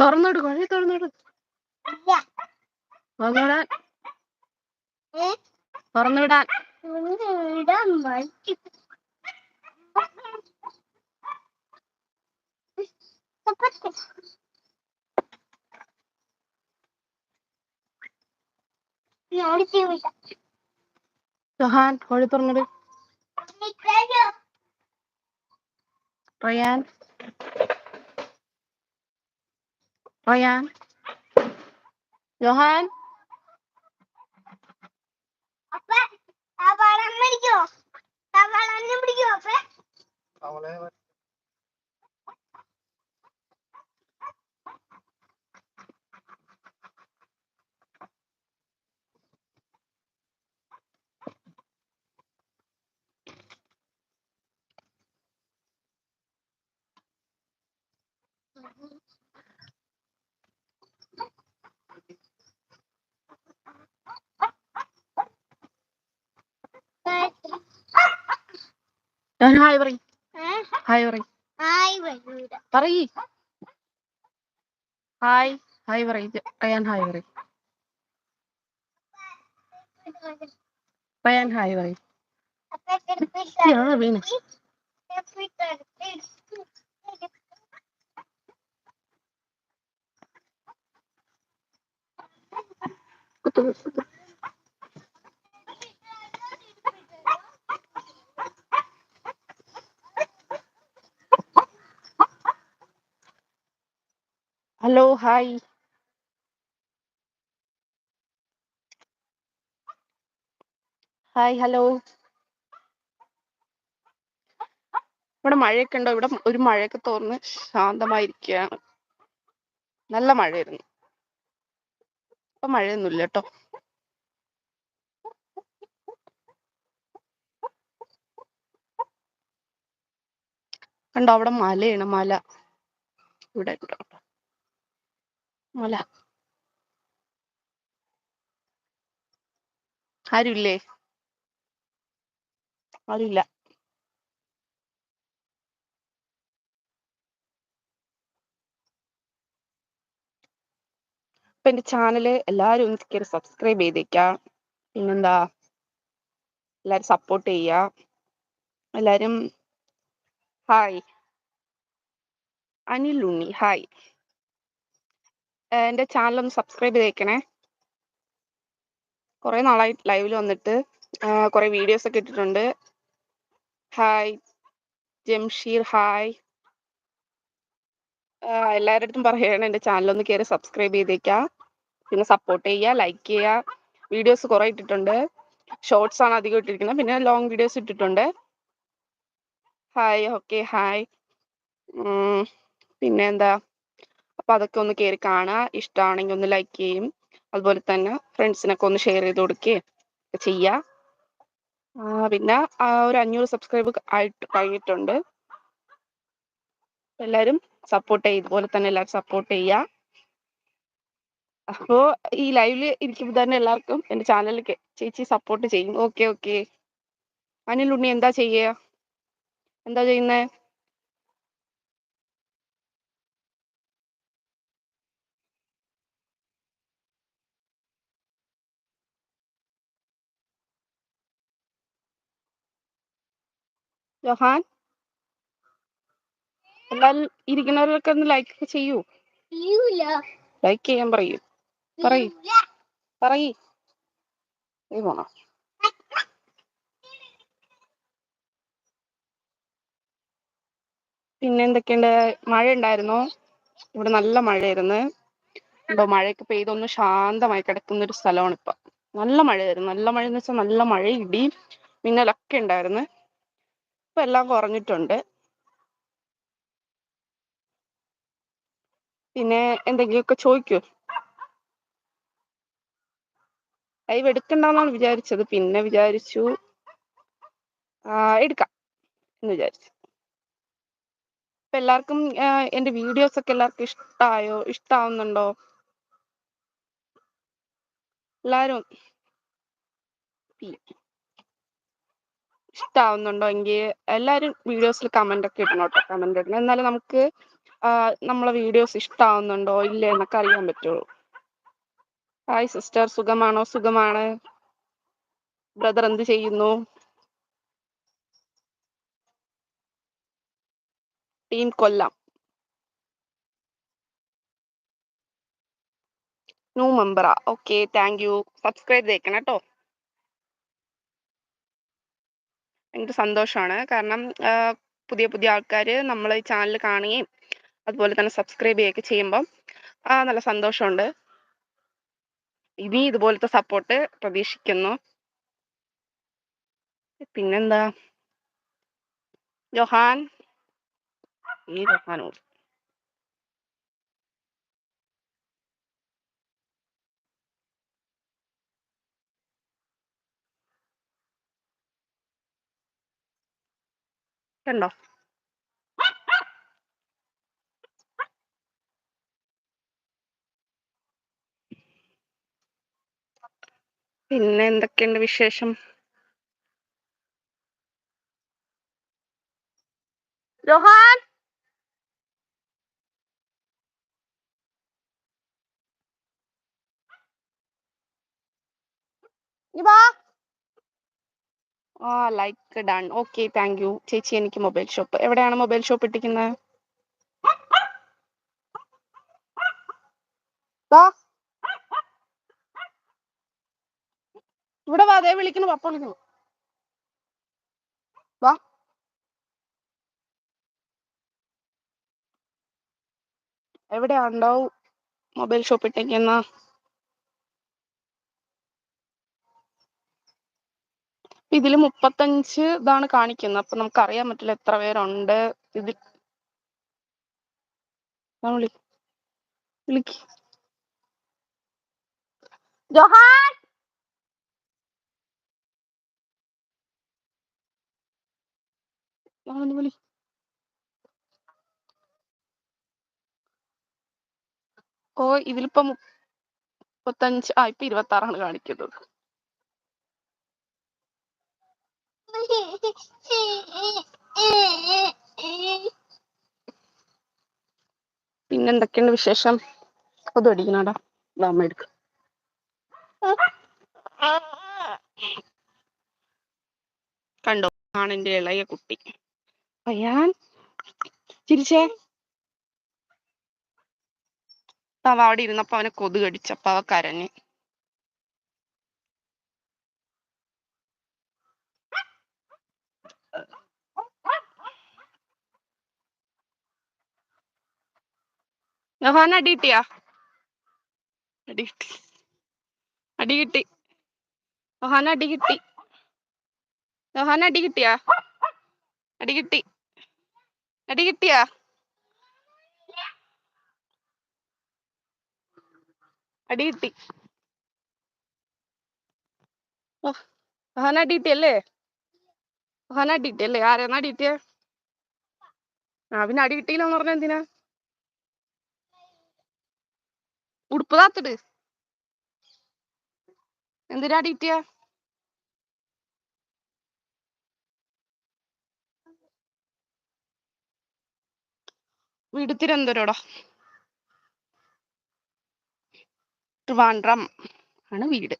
തുറന്നോട് കുഴി തുറന്നോട്. തുറന്നുവിടാൻ. തുറന്നുവിടാൻ ജൊഹാൻ കോഴി തുറന്നിട്. റയാൻ. റയാൻ. ജോഹാൻ പിടിക്കോ പിടിക്കോ അപ്പ ഞാൻ ഹായ് പറയും. ഹായ് പറയും. പറയ്. ഹായ്. ഹായ് പറയ്. റയാൻ ഹായ് പറയും. റയാൻ ഹായ് പറയും. വീണ് കുത്തു കുത്തു. ഹലോ ഹായ് ഹായ് ഹലോ ഇവിടെ മഴയൊക്കെ ഉണ്ടോ? ഇവിടെ ഒരു മഴയൊക്കെ തോർന്ന് ശാന്തമായിരിക്കുകയാണ് നല്ല മഴയായിരുന്നു. ഇപ്പൊ മഴയൊന്നുമില്ല കേട്ടോ. കണ്ടോ അവിടെ മലയാണ് മല. ഇവിടെ ഉണ്ടോ? മല. ആരുമില്ലേ ആരുമില്ല അപ്പൊ എന്റെ ചാനൽ എല്ലാരും ഒന്ന് കയറി സബ്സ്ക്രൈബ് ചെയ്തേക്കാം. പിന്നെന്താ? എല്ലാരും സപ്പോർട്ട് ചെയ്യാ. എല്ലാരും ഹായ് അനിൽ ഉണ്ണി ഹായ് എന്റെ ചാനൽ ഒന്ന് സബ്സ്ക്രൈബ് ചെയ്തേക്കണേ. കുറേ നാളായി ലൈവിൽ വന്നിട്ട്. കുറേ വീഡിയോസ് ഒക്കെ ഇട്ടിട്ടുണ്ട്. ഹായ് ജംഷീർ ഹായ് എല്ലാവരുടെ അടുത്തും പറയണം എന്റെ ചാനൽ ഒന്ന് കയറി സബ്സ്ക്രൈബ് ചെയ്തേക്കുക പിന്നെ സപ്പോർട്ട് ചെയ്യുക ലൈക്ക് ചെയ്യുക വീഡിയോസ് കുറേ ഇട്ടിട്ടുണ്ട്. ഷോർട്സ് ആണ് അധികം ഇട്ടിരിക്കുന്നത്. പിന്നെ ലോങ് വീഡിയോസ് ഇട്ടിട്ടുണ്ട്. ഹായ് ഓക്കെ ഹായ് പിന്നെ എന്താ? അപ്പൊ അതൊക്കെ ഒന്ന് കയറി കാണുക ഇഷ്ടമാണെങ്കിൽ ഒന്ന് ലൈക്ക് ചെയ്യും. അതുപോലെ തന്നെ ഫ്രണ്ട്സിനൊക്കെ ഒന്ന് ഷെയർ ചെയ്ത് കൊടുക്കുകയും ചെയ്യുക ആ, പിന്നെ ഒരു അഞ്ഞൂറ് സബ്സ്ക്രൈബ് ആയിട്ട് കഴിഞ്ഞിട്ടുണ്ട്. എല്ലാരും സപ്പോർട്ട് ചെയ്യുക ഇതുപോലെ തന്നെ എല്ലാവരും സപ്പോർട്ട് ചെയ്യുക അപ്പോ ഈ ലൈവിൽ ഇരിക്കുമ്പോൾ തന്നെ എല്ലാവർക്കും എന്റെ ചാനലിൽ ചേച്ചി സപ്പോർട്ട് ചെയ്യും. ഓക്കെ ഓക്കെ അനിലുണ്ണി എന്താ ചെയ്യുക എന്താ ചെയ്യുന്നേ? ജൊഹാൻ? എല്ലാരും ഇരിക്കുന്നവരൊക്കെ ഒന്ന് ലൈക്ക് ചെയ്യൂ. ലൈക്ക് ചെയ്യാൻ പറയൂ. പറയ്. പറയൂ പറയ്. നീ പോണോ? പിന്നെ എന്തൊക്കെയുണ്ട്? മഴ ഉണ്ടായിരുന്നോ? ഇവിടെ നല്ല മഴയായിരുന്നു. ഇപ്പൊ മഴയൊക്കെ പെയ്തൊന്ന് ശാന്തമായി കിടക്കുന്ന ഒരു സ്ഥലമാണ് ഇപ്പൊ. നല്ല മഴയായിരുന്നു. നല്ല മഴ എന്ന് വെച്ചാൽ നല്ല മഴ ഇടി മിന്നലൊക്കെ ഉണ്ടായിരുന്നു. ഇപ്പൊ എല്ലാം കുറഞ്ഞിട്ടുണ്ട്. പിന്നെ എന്തെങ്കിലുമൊക്കെ ചോദിക്കൂ? ലൈവ് എടുക്കണ്ടെന്നാണ് വിചാരിച്ചത്. പിന്നെ വിചാരിച്ചു എടുക്കാം എന്ന് വിചാരിച്ചു. ഇപ്പൊ എല്ലാവർക്കും എന്റെ വീഡിയോസ് ഒക്കെ എല്ലാവർക്കും ഇഷ്ടമായോ ഇഷ്ടാവുന്നുണ്ടോ? എല്ലാരും ഇഷ്ടാവുന്നുണ്ടോ? എങ്കിൽ എല്ലാവരും വീഡിയോസിൽ കമന്റ് ഒക്കെ ഇടണം കേട്ടോ കമന്റ് ഇടണം. എന്നാലും നമുക്ക് നമ്മളെ വീഡിയോസ് ഇഷ്ടാവുന്നുണ്ടോ ഇല്ലേ എന്നൊക്കെ അറിയാൻ പറ്റുള്ളൂ. ഹായ് സിസ്റ്റർ സുഖമാണോ? സുഖമാണ്. ബ്രദർ എന്ത് ചെയ്യുന്നു? ടീം കൊല്ലം. ന്യൂ മെമ്പറാ ഓക്കെ താങ്ക് യു സബ്സ്ക്രൈബ് ചെയ്തേക്കണം കേട്ടോ എനിക്ക് സന്തോഷമാണ് കാരണം പുതിയ പുതിയ ആൾക്കാർ നമ്മൾ ഈ ചാനൽ കാണുകയും അതുപോലെ തന്നെ സബ്സ്ക്രൈബ് ചെയ്യുകയൊക്കെ ചെയ്യുമ്പം നല്ല സന്തോഷമുണ്ട്. ഇനി ഇതുപോലത്തെ സപ്പോർട്ട് പ്രതീക്ഷിക്കുന്നു. പിന്നെന്താ? ജോഹാൻ. ഈ ജൊഹാനോ കണ്ടോ? പിന്നെ എന്തൊക്കെയുണ്ട് വിശേഷം? ജോഹാൻ ആ like done okay thank you ചേച്ചി എനിക്ക് മൊബൈൽ ഷോപ്പ് എവിടെയാണ് മൊബൈൽ ഷോപ്പ് ഇട്ടിരിക്കുന്നത്? ഇവിടെ വാ അതേ വിളിക്കുന്നു പപ്പ വിളിക്കുന്നു. വാ. എവിടെയാ ഉണ്ടാവും മൊബൈൽ ഷോപ്പ് ഇട്ടിരിക്കുന്ന ഇതിൽ മുപ്പത്തഞ്ച് ഇതാണ് കാണിക്കുന്നത്. അപ്പൊ നമുക്ക് അറിയാൻ പറ്റില്ല എത്ര പേരുണ്ട്. ഇതിൽ ആ, വിളി വിളിക്ക്. ജോഹാൻ! വിളി. ഓ ഇതിലിപ്പം മുപ്പത്തഞ്ച് ആ ഇപ്പൊ ഇരുപത്തി ആറാണ് കാണിക്കുന്നത്. പിന്നെ എന്തൊക്കെയുണ്ട് വിശേഷം അത് അടിക്കണടാ അമ്മ എടുക്ക. കണ്ടോ? ആണ് ഇളയ കുട്ടി. പയ്യാൻ ചിരിച്ചേ. അവ അവിടെ ഇരുന്നപ്പോ അവനെ കൊതു കടിച്ചപ്പോ അവ കരഞ്ഞ്. യോഹാന അടി കിട്ടിയാ? അടി കിട്ടി. അടി കിട്ടി. യോഹാന അടി കിട്ടി. യോഹാന അടി കിട്ടിയാ? അടി കിട്ടി. അടി കിട്ടിയാ? അടി കിട്ടി. ഓ യോഹാന അടി കിട്ടിയല്ലേ? യോഹാന അടി കിട്ടിയല്ലേ? ആരെന്നാ അടി കിട്ടിയേ? ആ പിന്നെ അടി കിട്ടിയില്ലെന്ന് പറഞ്ഞ എന്തിനാ? ഉടുപ്പ് താത്തിട് എന്തിനാ അടിയിട്ടിയ? വീട് തിരുവനന്തപുരടാ ട്രിവാൻഡ്രം ആണ് വീട്.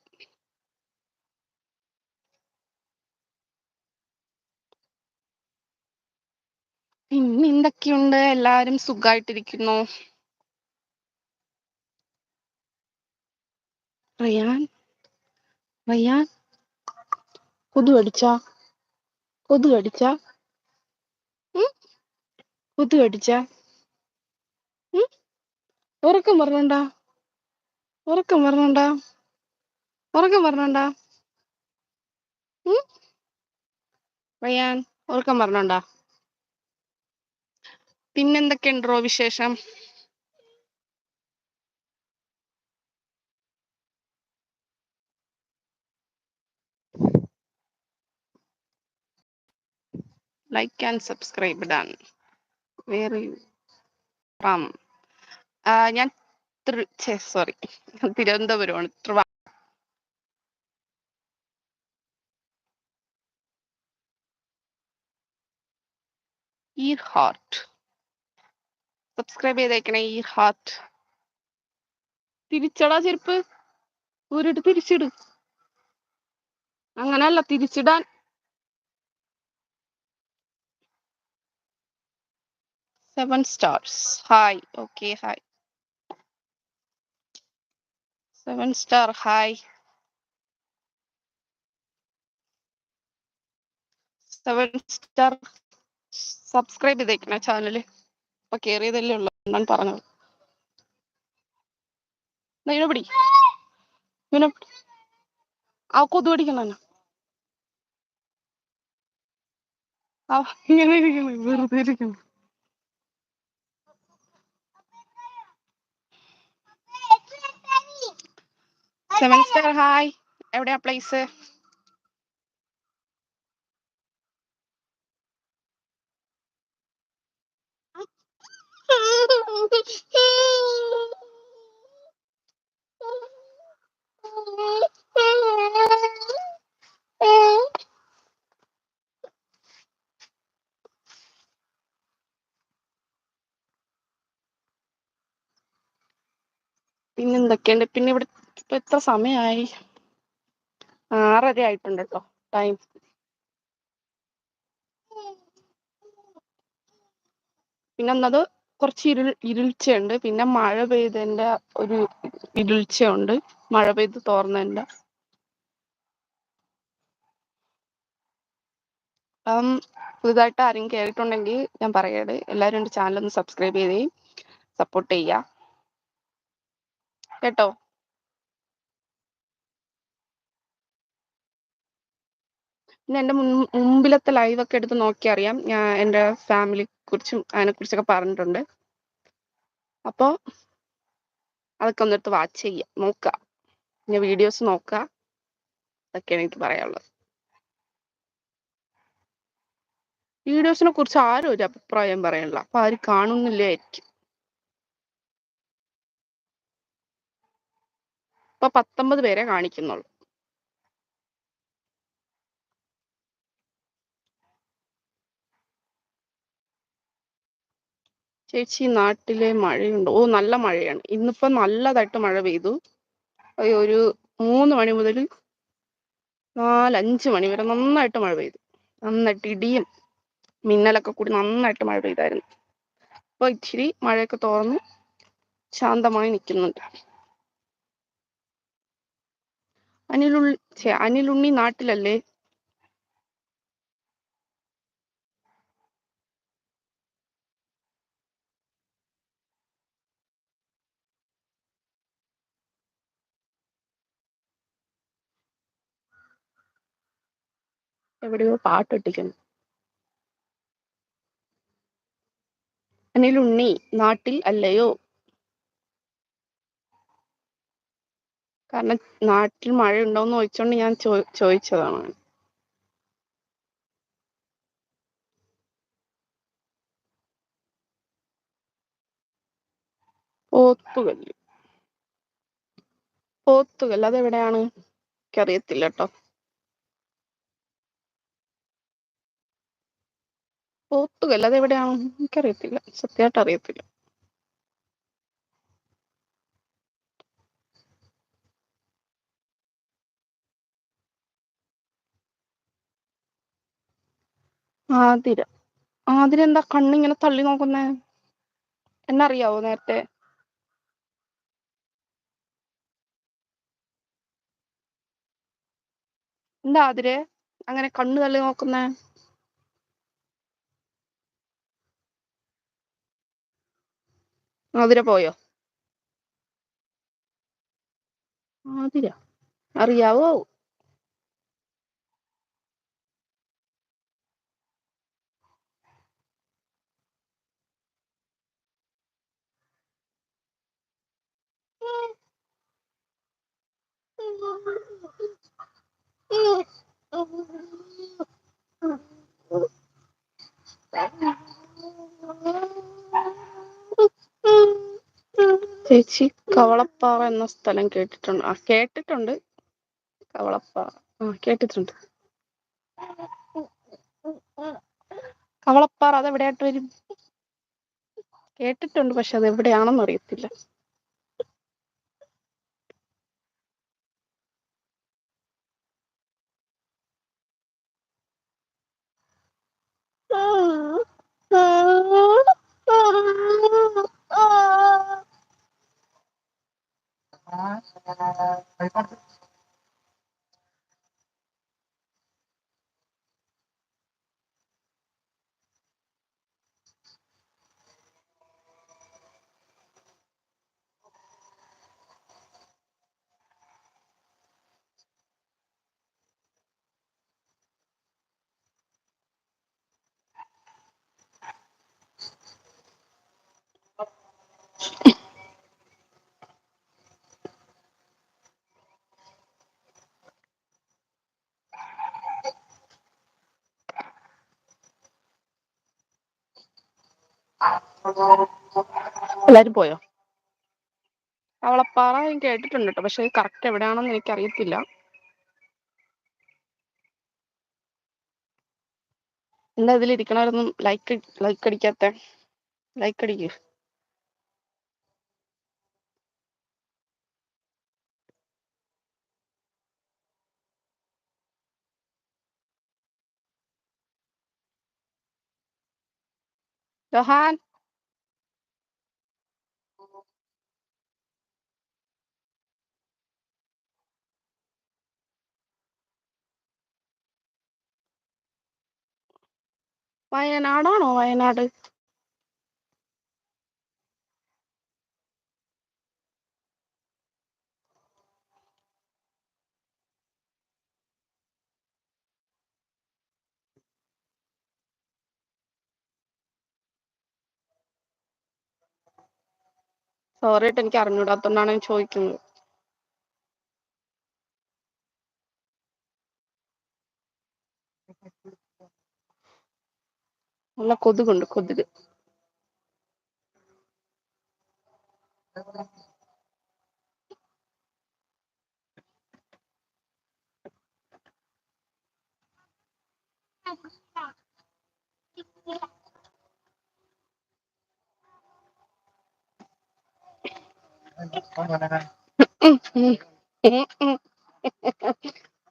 പിന്നെന്തൊക്കെയുണ്ട് എല്ലാരും സുഖായിട്ടിരിക്കുന്നു? റയാൻ? റയാൻ? കൊതു കടിച്ചാ? കൊതു കടിച്ചാ? ഉം? കൊതു കടിച്ചാ? ഉം? ഉറക്കം പറഞ്ഞോണ്ടാ ഉറക്കം പറഞ്ഞോണ്ടാ ഉറക്കം ഉം? റയാൻ ഉറക്കം പറഞ്ഞോണ്ടാ പിന്നെന്തൊക്കെയുണ്ടോ വിശേഷം? ലൈക്ക് ആൻഡ് സബ്സ്ക്രൈബ് ഡൺ വേറെ ഫ്രം ഞാൻ സോറി തിരുവനന്തപുരമാണ്. ത്രിവാ ഈ ഹാർട്ട് സബ്സ്ക്രൈബ് ചെയ്തേക്കണേ ഈ ഹാർട്ട് തിരിച്ചടാ ചെരുപ്പ്. ഊരിട്ട് തിരിച്ചിട്. അങ്ങനല്ല തിരിച്ചിടാൻ. Seven stars hi okay hi seven star hi seven star subscribe ചെയ്തേക്കണേ ചാനൽ ഇപ്പൊ കേറിയതല്ലേ ഉള്ളൂ. എന്നാണ് പറഞ്ഞത്. ഇവനെ പിടി. ഇവനെ. ആ കൊതു പിടിക്കണ ഇങ്ങനെ ഇരിക്കുന്നു വെറുതെ ഇരിക്കുന്നു സെവൻ സ്റ്റാർ ഹായ്. എവിടെയാ പ്ലേസ് പിന്നെന്തൊക്കെയുണ്ട്? പിന്നെ ഇപ്പൊ എത്ര സമയമായി ആറര ആയിട്ടുണ്ട് കേട്ടോ ടൈം പിന്നെ എന്നത് കുറച്ച് ഇരുൾ ഇരുൾച്ചയുണ്ട്. പിന്നെ മഴ പെയ്തതിന്റെ ഒരു ഇരുൾച്ചയുണ്ട്. മഴ പെയ്ത് തോർന്നതിന്റെ. അപ്പം പുതുതായിട്ട് ആരെങ്കിലും കേറിയിട്ടുണ്ടെങ്കിൽ ഞാൻ പറയട്ടെ. എല്ലാവരും എന്റെ ചാനൽ ഒന്ന് സബ്സ്ക്രൈബ് ചെയ്തേ. സപ്പോർട്ട് ചെയ്യുക കേട്ടോ? പിന്നെ എന്റെ മുമ്പിലത്തെ ലൈവ് ഒക്കെ എടുത്ത് നോക്കിയാൽ അറിയാം. ഞാൻ എന്റെ ഫാമിലി കുറിച്ചും അതിനെ കുറിച്ചൊക്കെ പറഞ്ഞിട്ടുണ്ട്. അപ്പോൾ അതൊക്കെ ഒന്നെടുത്ത് വാച്ച് ചെയ്യുക നോക്കുക പിന്നെ വീഡിയോസ് നോക്കുക അതൊക്കെയാണ് എനിക്ക് പറയാനുള്ളത്. വീഡിയോസിനെ കുറിച്ച് ആരും ഒരു അഭിപ്രായം പറയണില്ല അപ്പൊ ആരും കാണുന്നില്ലായിരിക്കും ഇപ്പൊ പത്തൊമ്പത് പേരെ കാണിക്കുന്നുള്ളൂ. ചേച്ചി നാട്ടിലെ മഴയുണ്ട്? ഓ നല്ല മഴയാണ്. ഇന്നിപ്പോ നല്ലതായിട്ട് മഴ പെയ്തു. ഒരു മൂന്ന് മണി മുതൽ നാലഞ്ച് മണി വരെ നന്നായിട്ട് മഴ പെയ്തു. നന്നായിട്ട് ഇടിയും മിന്നലൊക്കെ കൂടി നന്നായിട്ട് മഴ പെയ്തായിരുന്നു. അപ്പൊ ഇച്ചിരി മഴയൊക്കെ തോർന്ന്. ശാന്തമായി നിൽക്കുന്നുണ്ട്. അനിലുള്ളി അനിലുണ്ണി നാട്ടിലല്ലേ? എവിടെയോ പാട്ടിട്ടിരിക്കുന്നു അനിലുണ്ണി നാട്ടിൽ അല്ലയോ? കാരണം നാട്ടിൽ മഴ ഉണ്ടോന്ന് ചോദിച്ചോണ്ട് ഞാൻ ചോദിച്ചതാണ്. പോത്തുകല്ല്. പോത്തുകല്ല് അതെവിടെയാണ്? എനിക്കറിയത്തില്ല കേട്ടോ പോത്തുകല്ല് അതെവിടെയാണ്? എനിക്കറിയത്തില്ല. സത്യമായിട്ട് അറിയത്തില്ല. ആതിര. ആതിര എന്താ കണ്ണിങ്ങനെ തള്ളി നോക്കുന്നേ? എന്നറിയാവോ നേരത്തെ? എന്താ ആതിരെ? അങ്ങനെ കണ്ണ് തള്ളി നോക്കുന്നേ? ആതിര പോയോ? ആതിര അറിയാവോ? ചേച്ചി കവളപ്പാറ എന്ന സ്ഥലം കേട്ടിട്ടുണ്ട്. ആ കേട്ടിട്ടുണ്ട്. കവളപ്പാറ. ആ കേട്ടിട്ടുണ്ട്. കവളപ്പാറ അത് എവിടെയായിട്ട് വരും? കേട്ടിട്ടുണ്ട് പക്ഷെ അത് എവിടെയാണെന്ന് അറിയത്തില്ല. എല്ലാരും പോയോ? അവളപ്പാറ ഞാൻ കേട്ടിട്ടുണ്ട് കേട്ടോ പക്ഷെ കറക്റ്റ് എവിടെയാണെന്ന് എനിക്ക് അറിയത്തില്ല എന്താ ഇതിൽ ഇരിക്കണവരൊന്നും ലൈക്ക് ലൈക്ക് അടിക്കാത്ത? ലൈക്ക് അടിക്കൂ. ജോഹാൻ വയനാടാണോ വയനാട്? സോറി കേട്ടോ എനിക്ക് അറിഞ്ഞൂടാത്തോണ്ടാണ് ഞാൻ ചോദിക്കുന്നത്. നല്ല കൊതുകുണ്ട് കൊതുക്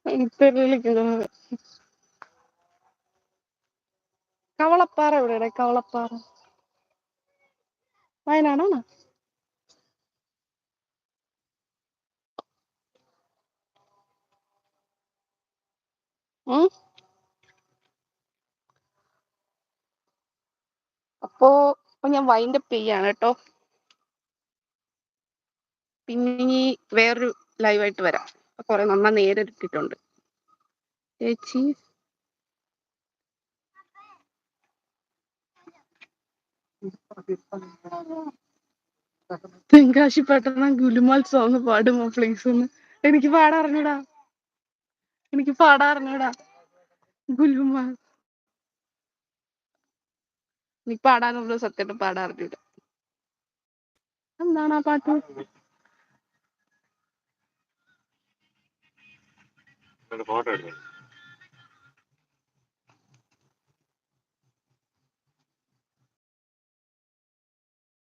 ഇത്ര വിളിക്കുന്നത് കവളപ്പാറ എവിടെയാണ് കവളപ്പാറ. വയനാടാണോ? അപ്പോ ഞാൻ വൈൻഡപ്പ് ചെയ്യാണ് കേട്ടോ. പിന്നെ ഇനി വേറൊരു ലൈവായിട്ട് വരാം. കുറെ നന്ന എടുത്തിട്ടുണ്ട് ചേച്ചി? തെങ്കാശി പട്ടണം ഗുലുമാൽ സോങ് പാടുമോ പ്ലീസ് ഒന്ന്. എനിക്ക് പാടാറിഞ്ഞൂടാ. എനിക്ക് പാടാറിഞ്ഞൂടാ. ഗുലുമാൽ. എനിക്ക് പാടാനുള്ള സത്യമായിട്ട് പാടാറിഞ്ഞൂടാ. എന്താണ് ആ പാട്ട്? ഫോട്ടോ എടുത്തു?